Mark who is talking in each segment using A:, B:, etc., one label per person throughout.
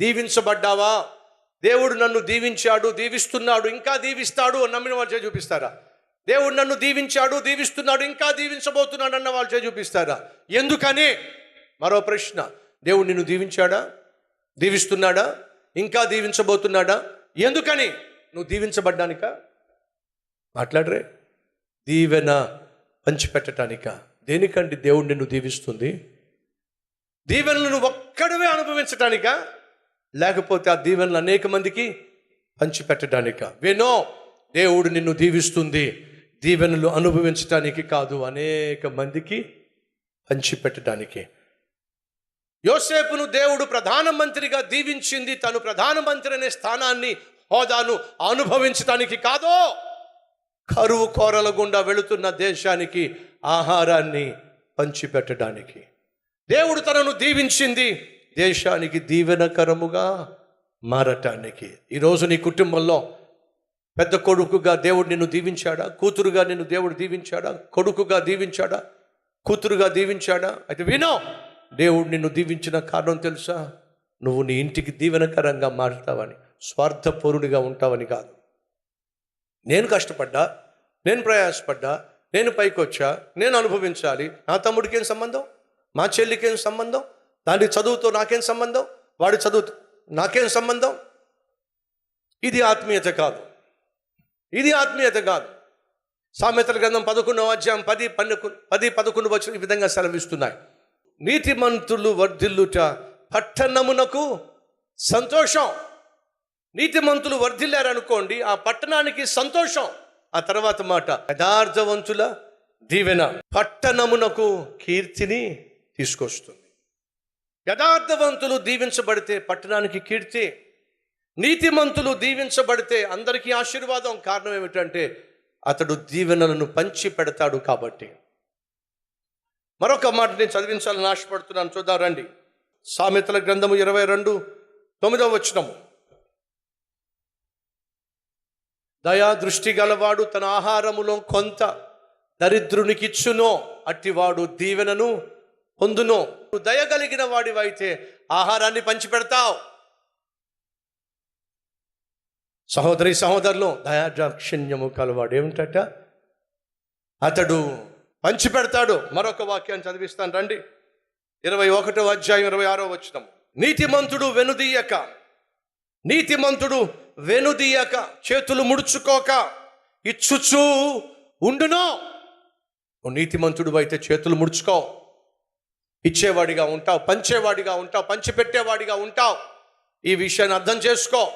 A: దీవించబడ్డావా? దేవుడు నన్ను దీవించాడు దీవిస్తున్నాడు ఇంకా దీవిస్తాడు నమ్మిన వాళ్ళు చేసి చూపిస్తారా? దేవుడు నన్ను దీవించాడు దీవిస్తున్నాడు ఇంకా దీవించబోతున్నాడు అన్న వాళ్ళు చేయి చూపిస్తారా? ఎందుకని? మరో ప్రశ్న. దేవుడు నిన్ను దీవించాడా? దీవిస్తున్నాడా? ఇంకా దీవించబోతున్నాడా? ఎందుకని? నువ్వు దీవించబడ్డానిక? మాట్లాడరే. దీవెన పంచిపెట్టడానిక దేనికండి దేవుడు నిన్ను దీవిస్తుంది? దీవెనలు నువ్వు ఒక్కడవే అనుభవించటానికా? లేకపోతే ఆ దీవెనలు అనేక మందికి పంచిపెట్టడానిక. వేనో దేవుడు నిన్ను దీవిస్తుంది. దీవెనలు అనుభవించటానికి కాదు అనేక మందికి పంచిపెట్టడానికి. యోసేపును దేవుడు ప్రధానమంత్రిగా దీవించింది తను ప్రధానమంత్రి అనే స్థానాన్ని హోదాను అనుభవించడానికి కాదో. కరువు కోరల గుండా వెళుతున్న దేశానికి ఆహారాన్ని పంచిపెట్టడానికి. దేవుడు తనను దీవించింది. దేశానికి దీవెనకరముగా మారటానికి. ఈరోజు నీ కుటుంబంలో పెద్ద కొడుకుగా దేవుడు నిన్ను దీవించాడా? కూతురుగా నిన్ను దేవుడు దీవించాడా? కొడుకుగా దీవించాడా? కూతురుగా దీవించాడా? అయితే వినో దేవుడు నిన్ను దీవించిన కారణం తెలుసా? నువ్వు నీ ఇంటికి దీవెనకరంగా మారుతావని స్వార్థపరుడిగా ఉంటావని కాదు. నేను కష్టపడ్డా నేను ప్రయాసపడ్డా నేను పైకొచ్చా నేను అనుభవించాలి. నా తమ్ముడికి ఏం సంబంధం? మా చెల్లికి ఏం సంబంధం? దాని చదువుతో నాకేం సంబంధం? వాడి చదువుతో నాకేం సంబంధం? ఇది ఆత్మీయత కాదు. ఇది ఆత్మీయత కాదు. సామెతల గ్రంథం పదకొండవ అధ్యాయం పది పన్నెండు పది పదకొండు వచ్చిన ఈ విధంగా సెలవిస్తున్నాయి. నీతిమంతులు వర్ధిల్లుట పట్టణమునకు సంతోషం. నీతిమంతులు వర్ధిల్లారనుకోండి ఆ పట్టణానికి సంతోషం. ఆ తర్వాత మాట యథార్థవంతుల దీవెన పట్టణమునకు కీర్తిని తీసుకొస్తుంది. యథార్థవంతులు దీవించబడితే పట్టణానికి కీర్తి నీతిమంతులు దీవించబడితే అందరికీ ఆశీర్వాదం. కారణం ఏమిటంటే అతడు దీవెనలను పంచి పెడతాడు కాబట్టి. మరొక మాట నేను చదివించాలని ఆశపడుతున్నాను. చూద్దారండి సామెతల గ్రంథము ఇరవై రెండు తొమ్మిదవ వచనము. దయా దృష్టి గలవాడు తన ఆహారములో కొంత దరిద్రునికిచ్చునో అట్టివాడు దీవెనను పొందును. నువ్వు దయ కలిగిన వాడివైతే ఆహారాన్ని పంచిపెడతావు. సహోదరి సహోదరులు దయాదాక్షిణ్యము కలవాడు ఏమిటట? అతడు పంచిపెడతాడు. మరొక వాక్యాన్ని చదివిస్తాను రండి. ఇరవై ఒకటో అధ్యాయం ఇరవై ఆరో వచ్చిన నీతిమంతుడు వెనుదీయక. నీతిమంతుడు వెనుదీయక. చేతులు ముడుచుకోక. ఇచ్చుచూ ఉండునో. నీతిమంతుడు అయితే చేతులు ముడుచుకో. ఇచ్చేవాడిగా ఉంటావు పంచేవాడిగా ఉంటావు పంచిపెట్టేవాడిగా ఉంటావు. ఈ విషయాన్ని అర్థం చేసుకో.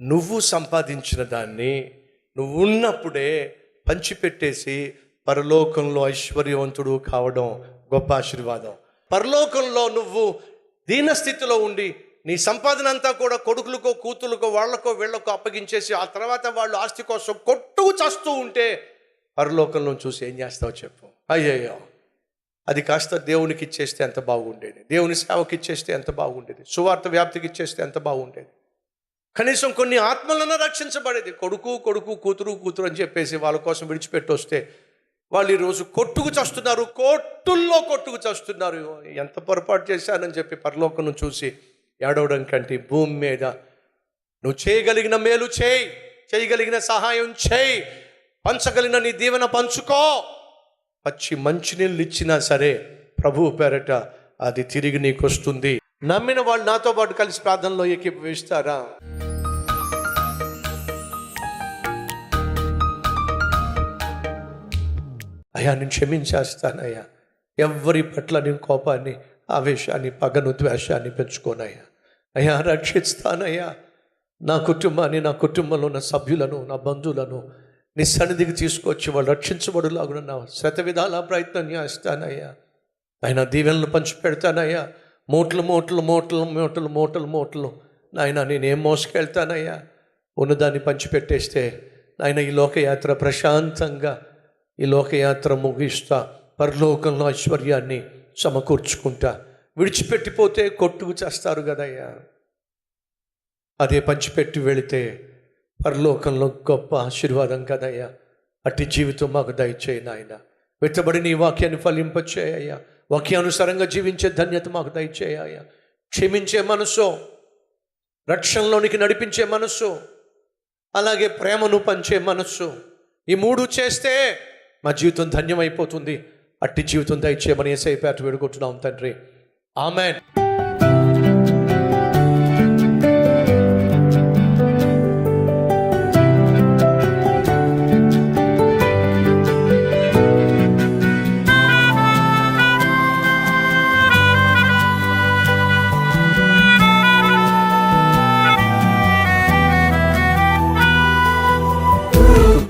A: నువ్వు సంపాదించిన దాన్ని నువ్వు ఉన్నప్పుడే పంచిపెట్టేసి పరలోకంలో ఐశ్వర్యవంతుడు కావడం గొప్ప ఆశీర్వాదం. పరలోకంలో నువ్వు దీనస్థితిలో ఉండి నీ సంపాదన అంతా కూడా కొడుకులకో కూతురుకో వాళ్ళకో వీళ్ళకో అప్పగించేసి ఆ తర్వాత వాళ్ళు ఆస్తి కోసం కొట్టుకు చస్తూ ఉంటే పరలోకంలో చూసి ఏం చేస్తావు చెప్పు. అయ్యయ్యో. అది కాస్త దేవునికి ఇచ్చేస్తే ఎంత బాగుండేది. దేవుని సేవకి ఇచ్చేస్తే ఎంత బాగుండేది. సువార్త వ్యాప్తికి ఇచ్చేస్తే ఎంత బాగుండేది. కనీసం కొన్ని ఆత్మలను రక్షించబడేది. కొడుకు కొడుకు కూతురు కూతురు అని చెప్పేసి వాళ్ళ కోసం విడిచిపెట్టి వస్తే వాళ్ళు ఈరోజు కొట్టుకు చస్తున్నారు. కోట్టుల్లో కొట్టుకు చస్తున్నారు. ఎంత పొరపాటు చేశానని చెప్పి పరలోకను చూసి ఏడవడం కంటే భూమి మీద నువ్వు చేయగలిగిన మేలు చేయి. చేయగలిగిన సహాయం చేయి. పంచగలిగిన నీ దీవెన పంచుకో. పచ్చి మంచినీళ్ళు ఇచ్చినా సరే ప్రభువు పేరట అది తిరిగి నీకు వస్తుంది నమ్మిన వాళ్ళు నాతో పాటు కలిసి ప్రార్థనలో ఏకీభవిస్తారా అయ్యా నేను క్షమించేస్తానయ్యా. ఎవరి పట్ల నేను కోపాన్ని ఆవేశాన్ని పగను ద్వేషాన్ని పెంచుకోనయ్యా. అయ్యా రక్షిస్తానయ్యా. నా కుటుంబాన్ని నా కుటుంబంలో ఉన్న సభ్యులను నా బంధువులను నీ సన్నిధికి తీసుకొచ్చి వాళ్ళు రక్షించబడులాగున నా శత విధాల ప్రయత్నం చేస్తానయ్యా ఆయన దీవెనలు పంచి పెడతానయ్యా. మూటలు మూటలు మూటలు మూటలు మూటలు మూటలు. నాయన నేనేం మోసుకెళ్తానయ్యా? ఉన్నదాన్ని పంచిపెట్టేస్తే నాయన ఈ లోకయాత్ర ప్రశాంతంగా ఈ లోకయాత్ర ముగిస్తా. పరలోకంలో ఐశ్వర్యాన్ని సమకూర్చుకుంటా. విడిచిపెట్టిపోతే కొట్టుకు చేస్తారు కదయ్యా. అదే పంచిపెట్టి వెళితే పరలోకంలో గొప్ప ఆశీర్వాదం కదయ్యా. అట్టి జీవితం మాకు దయచేయి నాయన. వెత్తబడి నీ వాక్యాన్ని ఫలింపచేయ్యా వాక్యానుసారంగా జీవించే ధన్యత మాకు దయచేయ్యా క్షమించే మనసు రక్షణలోనికి నడిపించే మనస్సు అలాగే ప్రేమను పంచే మనస్సు. ఈ మూడు చేస్తే మా జీవితం ధన్యమైపోతుంది. అట్టి జీవితం దయచేయమని ఏసై పేట వేడుకుంటున్నాం తండ్రి. ఆమెన్.